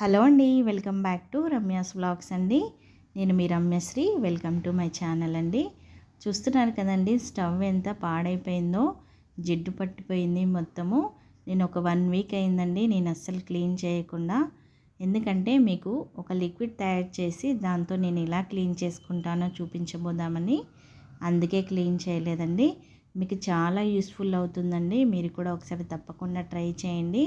Hello అండి welcome back to Ramya's vlogs అండి. నేను మీ Ramyasri welcome to my channel అండి. చూస్తున్నారు కదండి స్టవ్ ఎంత పాడైపోయిందో జిడ్డు పట్టిపోయింది మొత్తము. నేను ఒక వన్ వీక్ అయిందండి నేను అస్సలు క్లీన్ చేయకుండా. ఎందుకంటే మీకు ఒక లిక్విడ్ తయారు చేసి దాంతో నేను ఎలా క్లీన్ చేసుకుంటానో చూపించబోదామని. అందుకే క్లీన్ చేయలేదండి. మీకు చాలా యూస్ఫుల్ అవుతుందండి. మీరు కూడా ఒకసారి తప్పకుండా ట్రై చేయండి.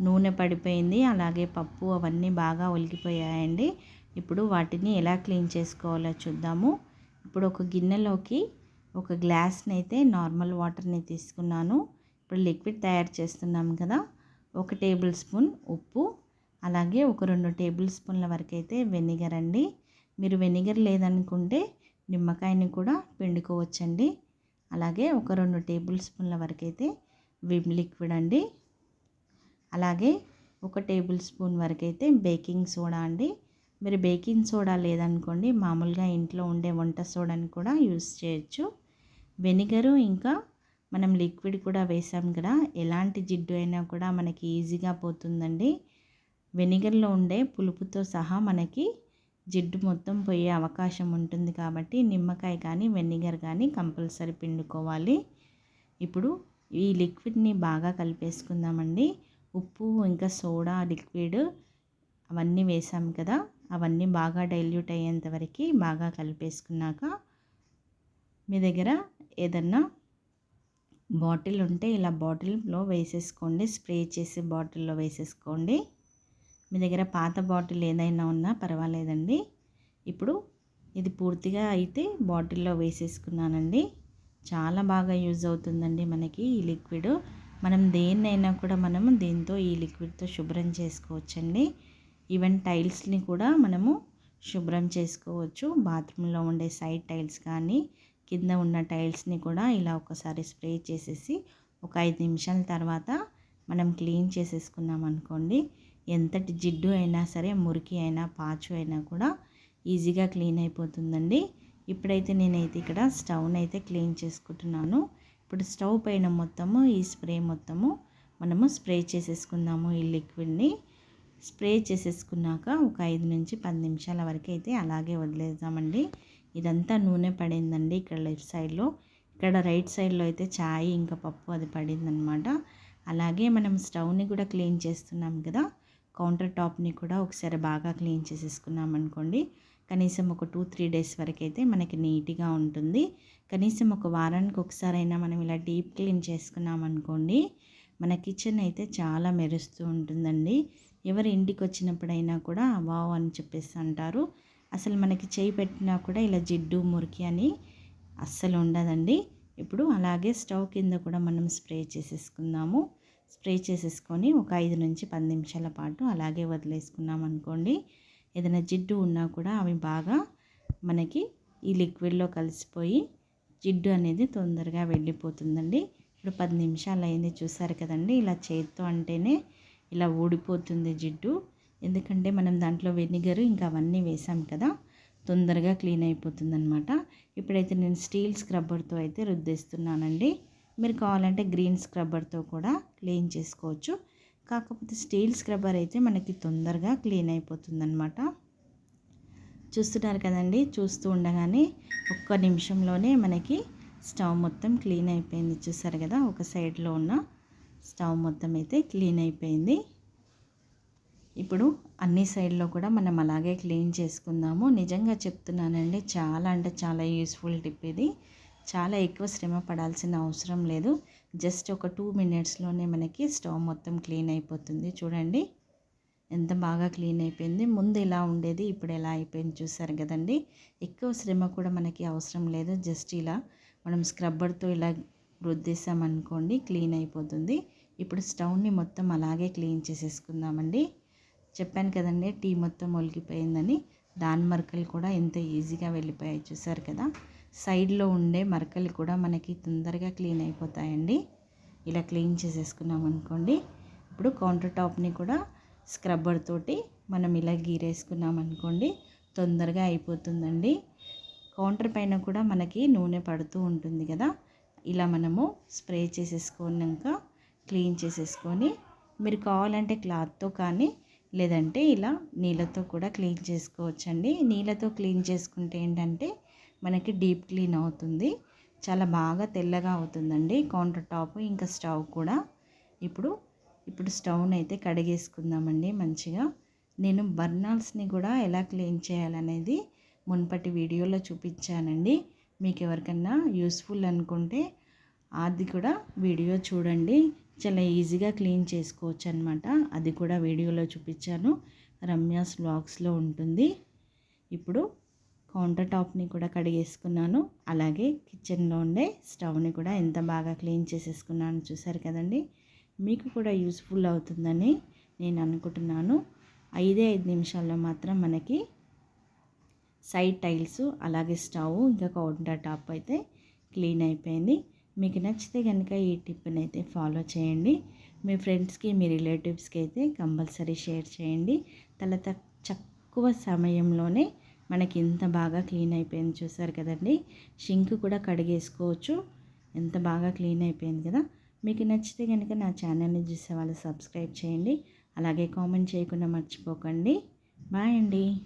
నూనె పడిపోయింది. అలాగే పప్పు అవన్నీ బాగా ఒలిగిపోయాయండి. ఇప్పుడు వాటిని ఎలా క్లీన్ చేసుకోవాలో చూద్దాము. ఇప్పుడు ఒక గిన్నెలోకి ఒక గ్లాస్ని అయితే నార్మల్ వాటర్ని తీసుకున్నాను. ఇప్పుడు లిక్విడ్ తయారు చేస్తున్నాం కదా. ఒక టేబుల్ స్పూన్ ఉప్పు అలాగే ఒక రెండు టేబుల్ స్పూన్ల వరకు అయితే వెనిగర్ అండి. మీరు వెనిగర్ లేదనుకుంటే నిమ్మకాయని కూడా పిండుకోవచ్చండి. అలాగే ఒక రెండు టేబుల్ స్పూన్ల వరకైతే విమ్ లిక్విడ్ అండి. అలాగే ఒక టేబుల్ స్పూన్ వరకు అయితే బేకింగ్ సోడా అండి. మీరు బేకింగ్ సోడా లేదనుకోండి మామూలుగా ఇంట్లో ఉండే వంట సోడాని కూడా యూస్ చేయొచ్చు. వెనిగరు ఇంకా మనం లిక్విడ్ కూడా వేసాం కదా ఎలాంటి జిడ్డు అయినా కూడా మనకి ఈజీగా పోతుందండి. వెనిగర్లో ఉండే పులుపుతో సహా మనకి జిడ్డు మొత్తం పోయే అవకాశం ఉంటుంది కాబట్టి నిమ్మకాయ కానీ వెనిగర్ కానీ కంపల్సరీ పిండుకోవాలి. ఇప్పుడు ఈ లిక్విడ్ని బాగా కలిపేసుకుందామండి. ఉప్పు ఇంకా సోడా లిక్విడ్ అవన్నీ వేసాం కదా అవన్నీ బాగా డైల్యూట్ అయ్యేంత వరకు బాగా కలిపేసుకున్నాక మీ దగ్గర ఏదన్నా బాటిల్ ఉంటే ఇలా బాటిల్లో వేసేసుకోండి స్ప్రే చేసి బాటిల్లో వేసేసుకోండి. మీ దగ్గర పాత బాటిల్ ఏదైనా ఉన్నా పర్వాలేదండి. ఇప్పుడు ఇది పూర్తిగా అయితే బాటిల్లో వేసేసుకున్నానండి. చాలా బాగా యూజ్ అవుతుందండి మనకి ఈ లిక్విడ్. మనం దేన్నైనా కూడా మనము దీంతో ఈ లిక్విడ్తో శుభ్రం చేసుకోవచ్చండి. ఈవెన్ టైల్స్ని కూడా మనము శుభ్రం చేసుకోవచ్చు. బాత్రూంలో ఉండే సైడ్ టైల్స్ కానీ కింద ఉన్న టైల్స్ని కూడా ఇలా ఒకసారి స్ప్రే చేసేసి ఒక ఐదు నిమిషాల తర్వాత మనం క్లీన్ చేసేసుకున్నాం అనుకోండి ఎంతటి జిడ్డు అయినా సరే మురికి అయినా పాచు అయినా కూడా ఈజీగా క్లీన్ అయిపోతుందండి. ఇప్పుడైతే నేనైతే ఇక్కడ స్టవ్ని అయితే క్లీన్ చేసుకుంటున్నాను. ఇప్పుడు స్టవ్ పైన మొత్తము ఈ స్ప్రే మొత్తము మనము స్ప్రే చేసేసుకుందాము ఈ లిక్విడ్ని. స్ప్రే చేసేసుకున్నాక ఒక ఐదు నుంచి పది నిమిషాల వరకు అయితే అలాగే వదిలేద్దామండి. ఇదంతా నూనె పడిందండి ఇక్కడ లెఫ్ట్ సైడ్లో. ఇక్కడ రైట్ సైడ్లో అయితే చాయ్ ఇంకా పప్పు అది పడిందనమాట. అలాగే మనం స్టవ్ని కూడా క్లీన్ చేస్తున్నాం కదా కౌంటర్ టాప్ని కూడా ఒకసారి బాగా క్లీన్ చేసేసుకున్నాం అనుకోండి కనీసం ఒక టూ త్రీ డేస్ వరకు అయితే మనకి నీట్గా ఉంటుంది. కనీసం ఒక వారానికి ఒకసారైనా మనం ఇలా డీప్ క్లీన్ చేసుకున్నాం అనుకోండి మన కిచెన్ అయితే చాలా మెరుస్తూ ఉంటుందండి. ఎవరి ఇంటికి వచ్చినప్పుడైనా కూడా వావ్ అని చెప్పేసి అంటారు. అసలు మనకి చేయి పెట్టినా కూడా ఇలా జిడ్డు మురికి అని అస్సలు ఉండదండి. ఇప్పుడు అలాగే స్టవ్ కింద కూడా మనం స్ప్రే చేసేసుకుందాము. స్ప్రే చేసేసుకొని ఒక ఐదు నుంచి పది నిమిషాల పాటు అలాగే వదిలేసుకున్నాం అనుకోండి ఏదైనా జిడ్డు ఉన్నా కూడా అవి బాగా మనకి ఈ లిక్విడ్లో కలిసిపోయి జిడ్డు అనేది తొందరగా వెళ్ళిపోతుందండి. ఇప్పుడు పది నిమిషాలు అయింది చూసారు కదండి ఇలా చేత్తో అంటేనే ఇలా ఊడిపోతుంది జిడ్డు. ఎందుకంటే మనం దాంట్లో వెనిగర్ ఇంకా అవన్నీ వేసాం కదా తొందరగా క్లీన్ అయిపోతుంది అనమాట ఇప్పుడైతే నేను స్టీల్ స్క్రబ్బర్తో అయితే రుద్దేస్తున్నానండి. మీరు కావాలంటే గ్రీన్ స్క్రబ్బర్తో కూడా క్లీన్ చేసుకోవచ్చు. కాకపోతే స్టీల్ స్క్రబ్బర్ అయితే మనకి తొందరగా క్లీన్ అయిపోతుందన్నమాట. చూస్తున్నారు కదండి చూస్తూ ఉండగానే ఒక్క నిమిషంలోనే మనకి స్టవ్ మొత్తం క్లీన్ అయిపోయింది. చూసారు కదా ఒక సైడ్లో ఉన్న స్టవ్ మొత్తం అయితే క్లీన్ అయిపోయింది. ఇప్పుడు అన్ని సైడ్లో కూడా మనం అలాగే క్లీన్ చేసుకుందాము. నిజంగా చెప్తున్నానండి చాలా అంటే చాలా యూస్ఫుల్ టిప్ ఇది. చాలా ఎక్కువ శ్రమ పడాల్సిన అవసరం లేదు. జస్ట్ ఒక టూ మినిట్స్లోనే మనకి స్టవ్ మొత్తం క్లీన్ అయిపోతుంది. చూడండి. ఎంత బాగా క్లీన్ అయిపోయింది. ముందు ఎలా ఉండేది ఇప్పుడు ఎలా అయిపోయింది చూసారు కదండి. ఎక్కువ శ్రమ కూడా మనకి అవసరం లేదు. జస్ట్ ఇలా మనం స్క్రబ్బర్తో ఇలా రుద్దేసామనుకోండి క్లీన్ అయిపోతుంది. ఇప్పుడు స్టవ్ని మొత్తం అలాగే క్లీన్ చేసేసుకుందామండి. చెప్పాను కదండి టీ మొత్తం ఒలిగిపోయిందని. దాని మరకలు కూడా ఎంత ఈజీగా వెళ్ళిపోయాయి చూసారు కదా. సైడ్లో ఉండే మరకలు కూడా మనకి తొందరగా క్లీన్ అయిపోతాయండి. ఇలా క్లీన్ చేసేసుకున్నాం అనుకోండి. ఇప్పుడు కౌంటర్ టాప్ని కూడా స్క్రబ్బర్ తోటి మనం ఇలా గీరేసుకున్నాం అనుకోండి తొందరగా అయిపోతుందండి. కౌంటర్ పైన కూడా మనకి నూనె పడుతూ ఉంటుంది కదా ఇలా మనము స్ప్రే చేసేసుకున్నాక క్లీన్ చేసేసుకొని మీరు కావాలంటే క్లాత్తో కానీ లేదంటే ఇలా నీళ్ళతో కూడా క్లీన్ చేసుకోవచ్చండి. నీళ్ళతో క్లీన్ చేసుకుంటే ఏంటంటే మనకి డీప్ క్లీన్ అవుతుంది. చాలా బాగా తెల్లగా అవుతుందండి. కౌంటర్ టాప్ ఇంకా స్టవ్ కూడా. ఇప్పుడు ఇప్పుడు స్టవ్ని అయితే కడిగేసుకుందామండి మంచిగా. నేను బర్నాల్స్ని కూడా ఎలా క్లీన్ చేయాలనేది మున్పటి వీడియోలో చూపించానండి. మీకు ఎవరికన్నా యూస్ఫుల్ అనుకుంటే అది కూడా వీడియో చూడండి. చాలా ఈజీగా క్లీన్ చేసుకోవచ్చు అనమాట అది కూడా వీడియోలో చూపించాను. రమ్యాస్ వ్లాగ్స్లో ఉంటుంది. ఇప్పుడు కౌంటర్ టాప్ని కూడా కడిగేసుకున్నాను. అలాగే కిచెన్లో ఉండే స్టవ్ని కూడా ఎంత బాగా క్లీన్ చేసేసుకున్నాను చూసారు కదండి. మీకు కూడా యూస్ఫుల్ అవుతుందని నేను అనుకుంటున్నాను. ఐదే ఐదు నిమిషాల్లో మాత్రం మనకి సైడ్ టైల్స్ అలాగే స్టవ్ ఇంకా కౌంటర్ టాప్ అయితే క్లీన్ అయిపోయింది. మీకు నచ్చితే కనుక ఈ టిప్ని అయితే ఫాలో చేయండి. మీ ఫ్రెండ్స్కి మీ రిలేటివ్స్కి అయితే కంపల్సరీ షేర్ చేయండి. తల తక్కువ సమయంలోనే మనకి ఇంత బాగా క్లీన్ అయిపోయింది చూసారు కదండి. షింక్ కూడా కడిగేసుకోవచ్చు. ఎంత బాగా క్లీన్ అయిపోయింది కదా. మీకు నచ్చితే కనుక నా ఛానల్ని చూసే వాళ్ళు సబ్స్క్రైబ్ చేయండి. అలాగే కామెంట్ చేయకుండా మర్చిపోకండి. బాయ్ అండి.